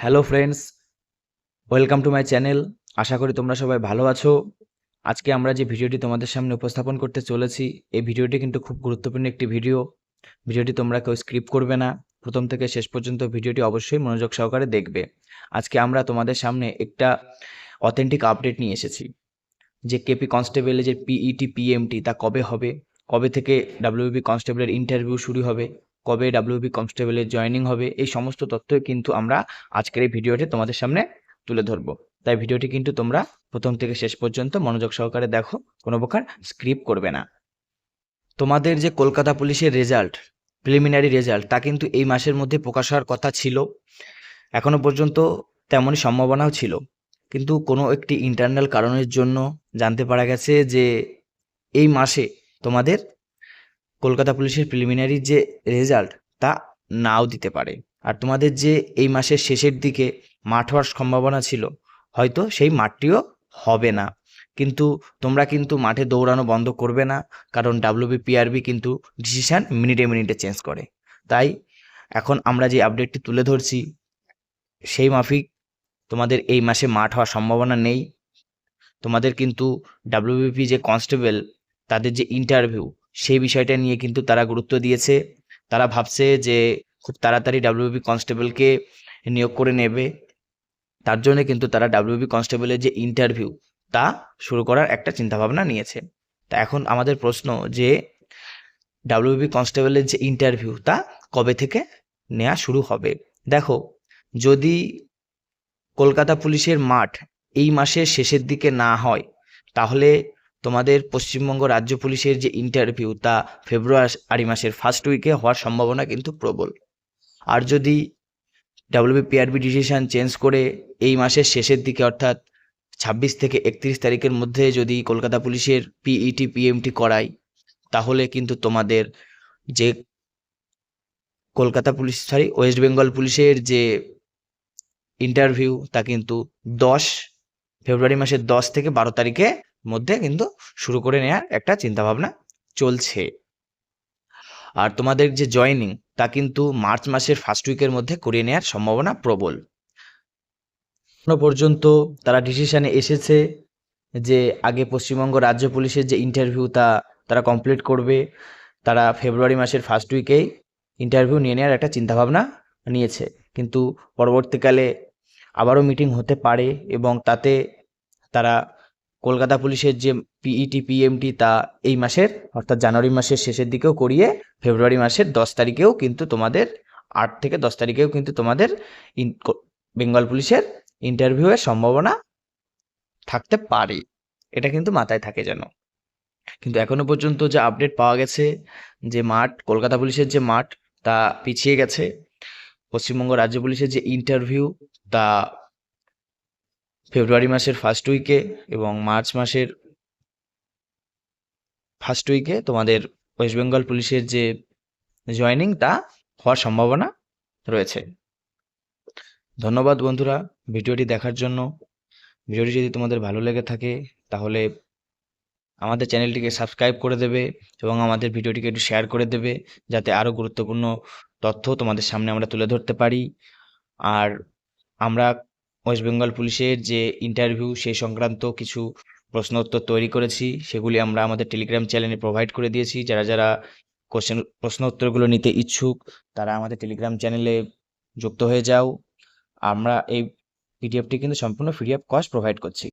Hello friends, welcome to my channel. আশা করি তোমরা সবাই ভালো আছো। আজকে আমরা যে ভিডিওটি তোমাদের সামনে উপস্থাপন করতে চলেছি, এই ভিডিওটি কিন্তু খুব গুরুত্বপূর্ণ একটি ভিডিও। ভিডিওটি তোমরা কেউ স্ক্রিপ্ট করবে না। প্রথম থেকে শেষ পর্যন্ত ভিডিওটি অবশ্যই মনোযোগ সহকারে দেখবে। আজকে আমরা তোমাদের সামনে একটা অথেন্টিক আপডেট নিয়ে এসেছি, যে কেপি কনস্টেবলের যে পিইটি পিএমটি তা কবে হবে? কবে থেকে ডাব্লিউবি কনস্টেবলের ইন্টারভিউ শুরু হবে? কবে ডাব্লিউবি কনস্টেবলের জয়েনিং হবে, এই সমস্ত তথ্যই কিন্তু আমরা আজকের এই ভিডিওটি তোমাদের সামনে তুলে ধরবো। তাই ভিডিওটি কিন্তু তোমরা প্রথম থেকে শেষ পর্যন্ত মনোযোগ সহকারে দেখো, কোনো প্রকার স্ক্রিপ্ট করবে না। তোমাদের যে কলকাতা পুলিশের রেজাল্ট প্রিলিমিনারি রেজাল্ট তা কিন্তু এই মাসের মধ্যে প্রকাশ হওয়ার কথা ছিল, এখনও পর্যন্ত তেমনই সম্ভাবনাও ছিল। কিন্তু কোনো একটি ইন্টারনাল কারণের জন্য জানতে পারা গেছে যে এই মাসে তোমাদের কলকাতা পুলিশের প্রিলিমিনারি যে রেজাল্ট তা নাও দিতে পারে। আর তোমাদের যে এই মাসের শেষের দিকে মাঠ হওয়ার সম্ভাবনা ছিল, হয়তো সেই মাঠটিও হবে না। কিন্তু তোমরা কিন্তু মাঠে দৌড়ানো বন্ধ করবে না, কারণ ডাব্লিউবি পিআরবি কিন্তু ডিসিশান মিনিটে মিনিটে চেঞ্জ করে। তাই এখন আমরা যে আপডেটটি তুলে ধরছি, সেই মাফিক তোমাদের এই মাসে মাঠ হওয়ার সম্ভাবনা নেই। তোমাদের কিন্তু ডাব্লিউবিপি যে কনস্টেবল তাদের যে ইন্টারভিউ সেই বিষয়টা নিয়ে কিন্তু তারা গুরুত্ব দিয়েছে। তারা ভাবছে যে খুব তাড়াতাড়ি ডাব্লিউবি কনস্টেবলকে নিয়োগ করে নেবে। তার জন্য কিন্তু তারা ডাব্লিউবি কনস্টেবলের যে ইন্টারভিউ তা শুরু করার একটা চিন্তাভাবনা নিয়েছে। তা এখন আমাদের প্রশ্ন যে ডাব্লিউবি কনস্টেবলের যে ইন্টারভিউ তা কবে থেকে নেওয়া শুরু হবে? দেখো, যদি কলকাতা পুলিশের মাঠ এই মাসের শেষের দিকে না হয়, তাহলে তোমাদের পশ্চিমবঙ্গ রাজ্য পুলিশের যে ইন্টারভিউ তা ফেব্রুয়ারি মাসের ফার্স্ট উইকে হওয়ার সম্ভাবনা কিন্তু প্রবল। আর যদি ডাব্লিউবিপিআরবি ডিসিশন চেঞ্জ করে এই মাসের শেষের দিকে অর্থাৎ ছাব্বিশ থেকে একত্রিশ তারিখের মধ্যে যদি কলকাতা পুলিশের পিইটি পিএমটি করায়, তাহলে কিন্তু তোমাদের যে Kolkata police sorry West Bengal পুলিশের যে ইন্টারভিউ তা কিন্তু দশ, ফেব্রুয়ারি মাসের দশ থেকে বারো তারিখে মধ্যে কিন্তু শুরু করে নেওয়ার একটা চিন্তাভাবনা চলছে। আর তোমাদের যে জয়েনিং তা কিন্তু মার্চ মাসের ফার্স্ট উইকের মধ্যে করিয়ে নেওয়ার সম্ভাবনা প্রবল। এখনও পর্যন্ত তারা ডিসিশনে এসেছে যে আগে পশ্চিমবঙ্গ রাজ্য পুলিশের যে ইন্টারভিউ তা তারা কমপ্লিট করবে। তারা ফেব্রুয়ারি মাসের ফার্স্ট উইকেই ইন্টারভিউ নিয়ে নেওয়ার একটা চিন্তাভাবনা নিয়েছে। কিন্তু পরবর্তীকালে আবারও মিটিং হতে পারে এবং তাতে তারা কলকাতা পুলিশের যে পিইটি পিএমটি তা এই মাসের, অর্থাৎ জানুয়ারি মাসের শেষের দিকেও করিয়ে ফেব্রুয়ারি মাসের দশ তারিখেও কিন্তু তোমাদের, আট থেকে দশ তারিখেও কিন্তু তোমাদের বেঙ্গল পুলিশের ইন্টারভিউয়ের সম্ভাবনা থাকতে পারে। এটা কিন্তু মাথায় থাকে যেন। কিন্তু এখনও পর্যন্ত যে আপডেট পাওয়া গেছে, যে মাঠ, কলকাতা পুলিশের যে মাঠ, তা পিছিয়ে গেছে। পশ্চিমবঙ্গ রাজ্য পুলিশের যে ইন্টারভিউ, তা ফেব্রুয়ারি মাসের ফার্স্ট উইকে এবং মার্চ মাসের ফার্স্ট উইকে তোমাদের ওয়েস্ট বেঙ্গল পুলিশের যে জয়েনিং তা হওয়ার সম্ভাবনা রয়েছে। ধন্যবাদ বন্ধুরা ভিডিওটি দেখার জন্য। ভিডিওটি যদি তোমাদের ভালো লেগে থাকে তাহলে আমাদের চ্যানেলটিকে সাবস্ক্রাইব করে দেবে এবং আমাদের ভিডিওটিকে একটু শেয়ার করে দেবে যাতে আরও গুরুত্বপূর্ণ তথ্য তোমাদের সামনে আমরা তুলে ধরতে পারি। আর আমরা ওয়েস্ট বেঙ্গল পুলিশের যে ইন্টারভিউ সেই সংক্রান্ত কিছু প্রশ্ন উত্তর তৈরি করেছি। সেগুলি আমরা আমাদের টেলিগ্রাম চ্যানেলে প্রোভাইড করে দিয়েছি। যারা যারা কোশ্চেন প্রশ্ন উত্তরগুলো নিতে ইচ্ছুক, তারা আমাদের টেলিগ্রাম চ্যানেলে যুক্ত হয়ে যাও। আমরা এই পিডিএফটি কিন্তু সম্পূর্ণ ফ্রি অফ কস্ট প্রোভাইড করছি।